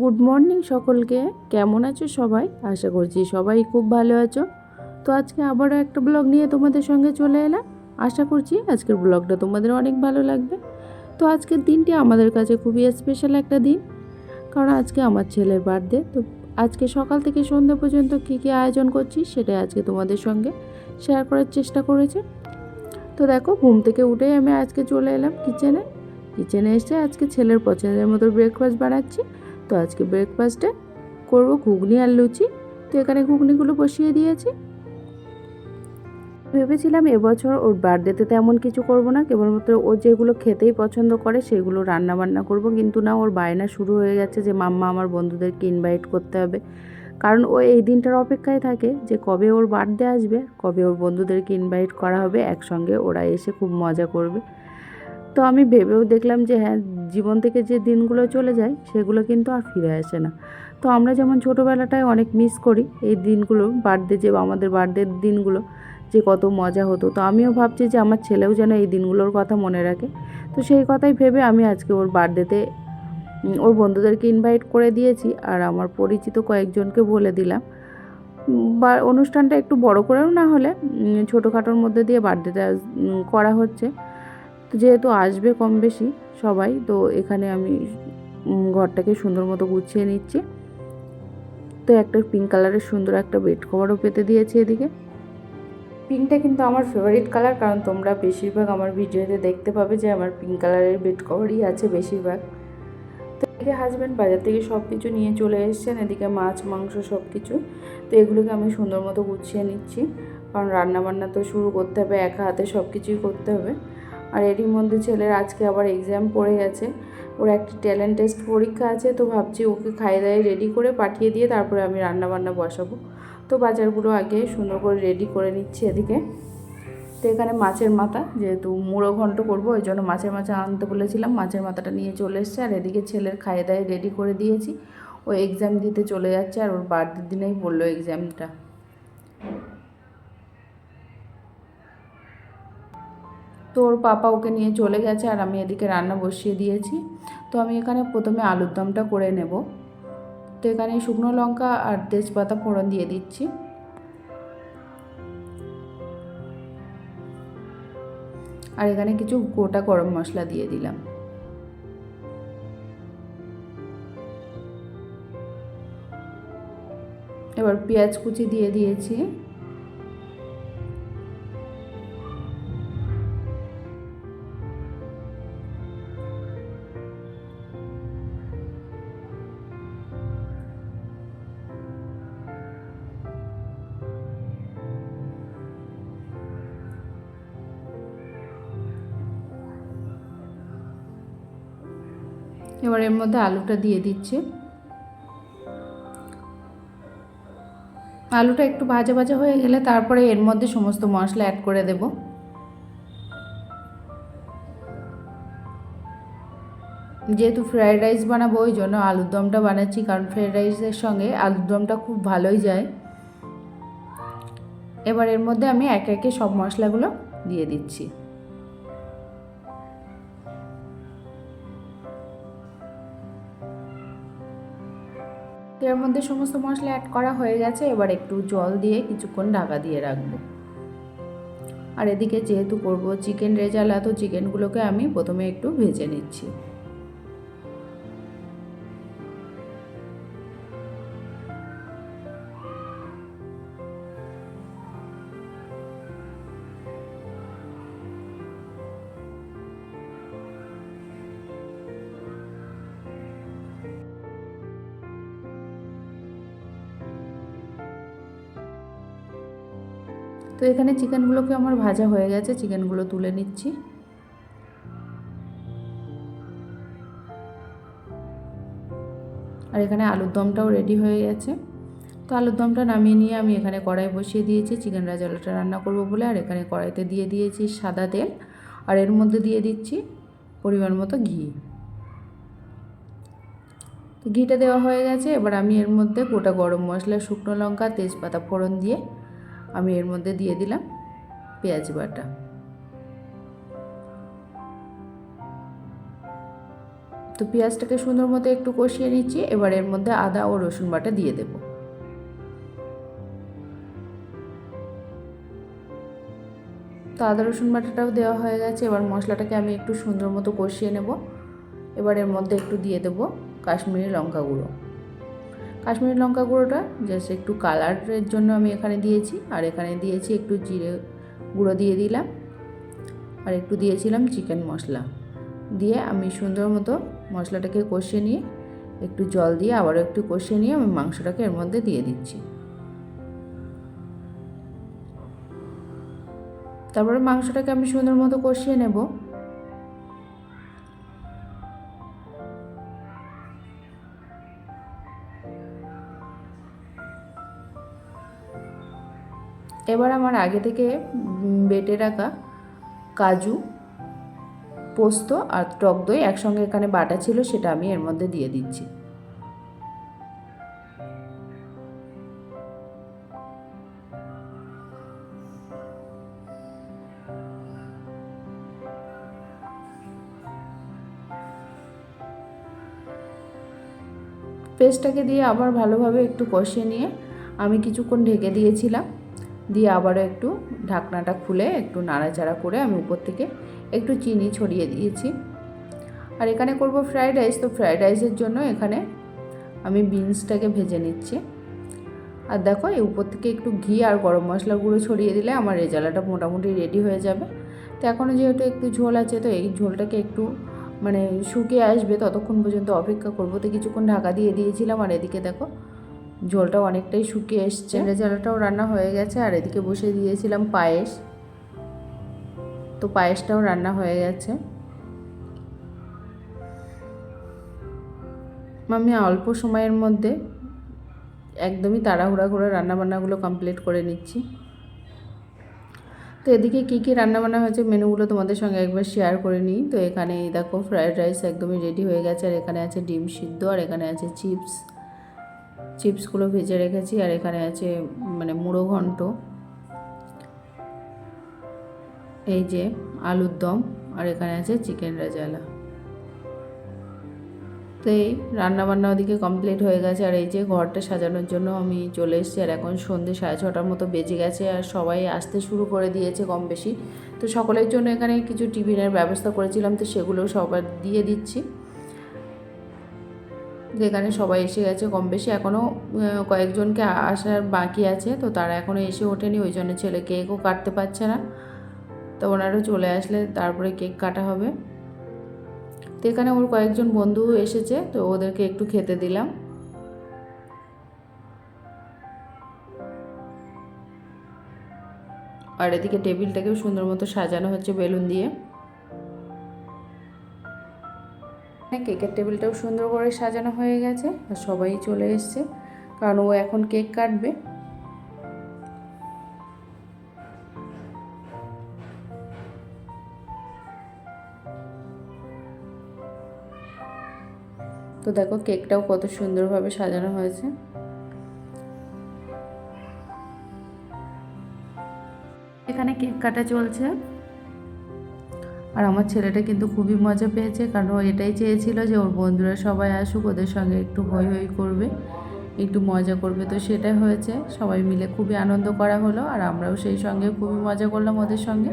Good morning সকলকে। কেমন আছো সবাই? আশা করছি সবাই খুব ভালো আছো। তো আজকে আবারও একটা ব্লগ নিয়ে তোমাদের সঙ্গে চলে এলাম। আশা করছি আজকের ব্লগটা তোমাদের অনেক ভালো লাগবে। তো আজকের দিনটি আমাদের কাছে খুবই স্পেশাল একটা দিন, কারণ আজকে আমার ছেলের বার্থডে তো আজকে সকাল থেকে সন্ধ্যা পর্যন্ত কী কী আয়োজন করছি সেটাই আজকে তোমাদের সঙ্গে শেয়ার করার চেষ্টা করেছি। তো দেখো, ঘুম থেকে উঠেই আমি আজকে চলে এলাম কিচেনে কিচেনে এসে আজকে ছেলের পছন্দের মতো ব্রেকফাস্ট বানাচ্ছি। তো আজকে ব্রেকফাস্টে করব ঘুগনি আর লুচি। তো এখানে ঘুগনিগুলো বসিয়ে দিয়েছি। ভেবেছিলাম এবছর ওর বার্থডেতে তেমন কিছু করব না, কেবলমাত্র ও যেগুলো খেতেই পছন্দ করে সেগুলো রান্না বান্না করব। কিন্তু না, ওর বায়না শুরু হয়ে গেছে যে, মাম্মা, আমার বন্ধুদেরকে ইনভাইট করতে হবে। কারণ ও এই দিনটার অপেক্ষায় থাকে যে, কবে ওর বার্থডে আসবে, কবে ওর বন্ধুদেরকে ইনভাইট করা হবে, একসঙ্গে ওরা এসে খুব মজা করবে। তো আমি ভেবেও দেখলাম যে হ্যাঁ জীবন থেকে যে দিনগুলো চলে যায়, সেগুলো কিন্তু আর ফিরে আসে না। তো আমরা যেমন ছোটোবেলাটায় অনেক মিস করি, এই দিনগুলো বার্থডে যে, আমাদের বার্থডের দিনগুলো, যে কত মজা হতো। তো আমিও ভাবছি যে আমার ছেলেও যেন এই দিনগুলোর কথা মনে রাখে। তো সেই কথাই ভেবে আমি আজকে ওর বার্থডেতে ওর বন্ধুদেরকে ইনভাইট করে দিয়েছি আর আমার পরিচিত কয়েকজনকে বলে দিলাম। বা, অনুষ্ঠানটা একটু বড় করেও না হলে ছোটোখাটোর মধ্যে দিয়ে বার্থডেটা করা হচ্ছে। যেহেতু আসবে কম বেশি সবাই, তো এখানে আমি ঘরটাকে সুন্দর মতো গুছিয়ে নিচ্ছি। তো একটা পিঙ্ক কালারের সুন্দর একটা বেড কভারও পেতে দিয়েছি এদিকে। পিঙ্কটা কিন্তু আমার ফেভারিট কালার কারণ তোমরা বেশিরভাগ আমার ভিডিওতে দেখতে পাবে যে আমার পিঙ্ক কালারের বেড কভারই আছে বেশিরভাগ। তো এদিকে হাজব্যান্ড বাজার থেকে সব কিছু নিয়ে চলে এসেছেন, এদিকে মাছ, মাংস সব কিছু তো এগুলোকে আমি সুন্দর মতো গুছিয়ে নিচ্ছি, কারণ রান্না বান্না তো শুরু করতে হবে, একা হাতে সব কিছুই করতে হবে। আর এরই মধ্যে ছেলের আজকে আবার এক্সাম পড়ে গেছে। ওর একটা ট্যালেন্ট টেস্ট পরীক্ষা আছে, তো ভাবছি ওকে খাইয়ে দাইয়ে রেডি করে পাঠিয়ে দিয়ে তারপরে আমি রান্না বান্না বসাবো। তো বাজারগুলো আগে সুন্দর করে রেডি করে নিচ্ছি এদিকে। তো এখানে মাছের মাথা, যেহেতু মুড়ো ঘন্ট করব, ওই জন্য মাছের মাথা আনতে বলেছিলাম, মাছের মাথাটা নিয়ে চলে এসছে, আর এদিকে ছেলের খাইয়ে দায়ে রেডি করে দিয়েছি। ও এক্সাম দিতে চলে যাচ্ছে, আর ওর বার্থডের দিনেই বলল এক্সামটা তো ওর পাপা ওকে নিয়ে চলে গেছে আর আমি এদিকে রান্না বসিয়ে দিয়েছি। তো আমি এখানে প্রথমে আলুর দমটা করে নেব। তো এখানে শুকনো লঙ্কা আর তেজপাতা ফোড়ন দিয়ে দিচ্ছি। আর এখানে কিছু গোটা গরম মশলা দিয়ে দিলাম। এবার পেঁয়াজ কুচি দিয়ে দিয়েছি। এবার এর মধ্যে আলুটা দিয়ে দিচ্ছি। আলুটা একটু ভাজা ভাজা হয়ে গেলে তারপরে এর মধ্যে সমস্ত মশলা অ্যাড করে দেব। যেহেতু ফ্রায়েড রাইস বানাবো, ওই জন্য আলুর দমটা বানাচ্ছি, কারণ ফ্রায়েড রাইসের সঙ্গে আলুর দমটা খুব ভালোই যায়। এবার এর মধ্যে আমি একে একে সব মশলাগুলো দিয়ে দিচ্ছি। তো এর মধ্যে সমস্ত মশলা অ্যাড করা হয়ে গেছে, এবার একটু জল দিয়ে কিছুক্ষণ ঢাকা দিয়ে রাখব। আর এদিকে যেহেতু করব চিকেন রেজালা, তো চিকেনগুলোকে আমি প্রথমে একটু ভেজে নিচ্ছি। তো এখানে চিকেনগুলোকে আমার ভাজা হয়ে গেছে, চিকেনগুলো তুলে নিচ্ছি। আর এখানে আলুর দমটাও রেডি হয়ে গেছে। তো আলুর দমটা নামিয়ে নিয়ে আমি এখানে কড়াই বসিয়ে দিয়েছি, চিকেন রাজালাটা রান্না করব বলে, আর এখানে কড়াইতে দিয়ে দিয়েছি সাদা তেল। আর এর মধ্যে দিয়ে দিচ্ছি পরিমাণ মতো ঘি। তো ঘিটা দেওয়া হয়ে গেছে, এবার আমি এর মধ্যে গোটা গরম মশলা, শুকনো লঙ্কা, তেজপাতা ফোড়ন দিয়ে আমি এর মধ্যে দিয়ে দিলাম পেঁয়াজ বাটা। তো পেঁয়াজটাকে সুন্দর মতো একটু কষিয়ে নিচ্ছি, এবার এর মধ্যে আদা ও রসুন বাটা দিয়ে দেব। তো আদা রসুন বাটাটাও দেওয়া হয়ে গেছে, এবার মশলাটাকে আমি একটু সুন্দর মতো কষিয়ে নেব। এবার এর মধ্যে একটু দিয়ে দেব কাশ্মীরি লঙ্কা গুঁড়ো। কাশ্মীরি লঙ্কা গুঁড়োটা জাস্ট একটু কালারের জন্য আমি এখানে দিয়েছি। আর এখানে দিয়েছি একটু জিরে গুঁড়ো দিয়ে দিলাম। আর একটু দিয়েছিলাম চিকেন মশলা। দিয়ে আমি সুন্দর মতো মশলাটাকে কষিয়ে নিয়ে, একটু জল দিয়ে আবারও একটু কষিয়ে নিয়ে আমি মাংসটাকে এর মধ্যে দিয়ে দিচ্ছি। তারপরে মাংসটাকে আমি সুন্দর মতো কষিয়ে নেব। এবার আমার আগে থেকে বেটে রাখা কাজু, পোস্ত আর টক দই একসঙ্গে এখানে বাটা ছিল, সেটা আমি এর মধ্যে দিয়ে দিচ্ছি। পেস্টটাকে দিয়ে আবার ভালোভাবে একটু কষিয়ে নিয়ে আমি কিছুক্ষণ ঢেকে দিয়েছিলাম। দিয়ে আবারও একটু ঢাকনাটা খুলে একটু নাড়াচাড়া করে আমি উপর থেকে একটু চিনি ছড়িয়ে দিয়েছি। আর এখানে করব ফ্রায়েড রাইস। তো ফ্রায়েড রাইসের জন্য এখানে আমি বিনসটাকে ভেজে নিচ্ছি। আর দেখো, এই উপর থেকে একটু ঘি আর গরম মশলা গুঁড়ো ছড়িয়ে দিলে আমার রেজালাটা মোটামুটি রেডি হয়ে যাবে। তো এখনও যেহেতু একটু ঝোল আছে, তো এই ঝোলটাকে একটু মানে শুকিয়ে আসবে, ততক্ষণ পর্যন্ত অপেক্ষা করব। তো কিছুক্ষণ ঢাকা দিয়ে দিয়েছিলাম, আর এদিকে দেখো ঝোলটা অনেকটাই শুকিয়ে এসছে। রেজালাটাও রান্না হয়ে গেছে আর এদিকে বসে দিয়েছিলাম পায়েস। তো পায়েসটাও রান্না হয়ে গেছে। আমি অল্প সময়ের মধ্যে একদমই তাড়াহুড়া করে রান্নাবান্নাগুলো কমপ্লিট করে নিচ্ছি। তো এদিকে কী কী রান্নাবান্না হয়েছে মেনুগুলো তোমাদের সঙ্গে একবার শেয়ার করে নিই। তো এখানে দেখো ফ্রায়েড রাইস একদমই রেডি হয়ে গেছে আর এখানে আছে ডিম সিদ্ধ আর এখানে আছে চিপস চিপসগুলো ভেজে রেখেছি আর এখানে আছে মানে মুড়ো ঘন্ট। এই যে আলুর দম আর এখানে আছে চিকেন রাজালা। তো এই রান্নাবান্না ওদিকে কমপ্লিট হয়ে গেছে আর এই যে ঘরটা সাজানোর জন্য আমি চলে এসেছি আর এখন সন্ধ্যে সাড়ে ছটার মতো বেজে গেছে আর সবাই আসতে শুরু করে দিয়েছে কম বেশি। তো সকলের জন্য এখানে কিছু টিফিনের ব্যবস্থা করেছিলাম, তো সেগুলো সবার দিয়ে দিচ্ছি। যেখানে সবাই এসে গেছে কম বেশি। এখনও কয়েকজনকে আসার বাকি আছে। তো তারা এখনও এসে ওঠেনি, ওই জন্য ছেলে কেকও কাটতে পারছে না। তো ওনারা চলে আসলে তারপরে কেক কাটা হবে। তো এখানে ওর কয়েকজন বন্ধু এসেছে, তো ওদেরকে একটু খেতে দিলাম। আর এদিকে টেবিলটাকেও সুন্দর মতো সাজানো হচ্ছে বেলুন দিয়ে। কেকের টেবিলটাও সুন্দর করে সাজানো হয়ে গেছে আর সবাই চলে এসছে, কারণ ও এখন কেক কাটবে। তো দেখো, কেকটাও কত সুন্দরভাবে সাজানো হয়েছে। এখানে কেক কাটা চলছে। আর আমার ছেলেটা কিন্তু খুবই মজা পেয়েছে, কারণ ও এটাই চেয়েছিল যে ওর বন্ধুরা সবাই আসুক, ওদের সঙ্গে একটু হই হই করবে, একটু মজা করবে। তো সেটাই হয়েছে, সবাই মিলে খুবই আনন্দ করা হলো, আর আমরাও সেই সঙ্গে খুবই মজা করলাম ওদের সঙ্গে।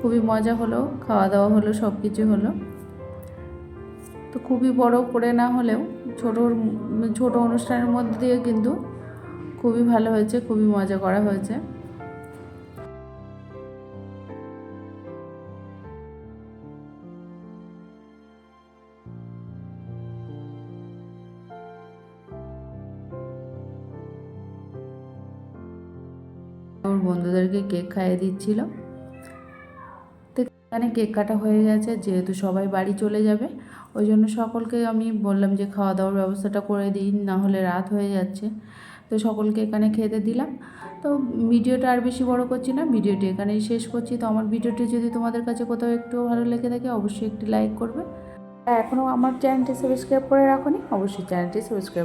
খুবই মজা হলো খাওয়া দাওয়া হলো সব কিছু হলো। তো খুবই বড় করে না হলেও ছোট ছোট অনুষ্ঠানের মধ্যে দিয়ে কিন্তু খুবই ভালো হয়েছে, খুবই মজা করা হয়েছে। ওর বন্ধুদেরকে কেক খাইয়ে দিচ্ছিল। তো এখানে কেক কাটা হয়ে গেছে, যেহেতু সবাই বাড়ি চলে যাবে, ওই জন্য সকলকে আমি বললাম যে খাওয়া দাওয়ার ব্যবস্থাটা করে দিন, না হলে রাত হয়ে যাচ্ছে। তো সকলকে এখানে খেতে দিলাম। তো ভিডিওটা আর বেশি বড় করছি না, ভিডিওটি এখানেই শেষ করছি। তো আমার ভিডিওটি যদি তোমাদের কাছে কোথাও একটু ভালো লেগে থাকে, অবশ্যই একটি লাইক করবে। এখনও আমার চ্যানেলটি সাবস্ক্রাইব করে রাখো অবশ্যই চ্যানেলটি সাবস্ক্রাইব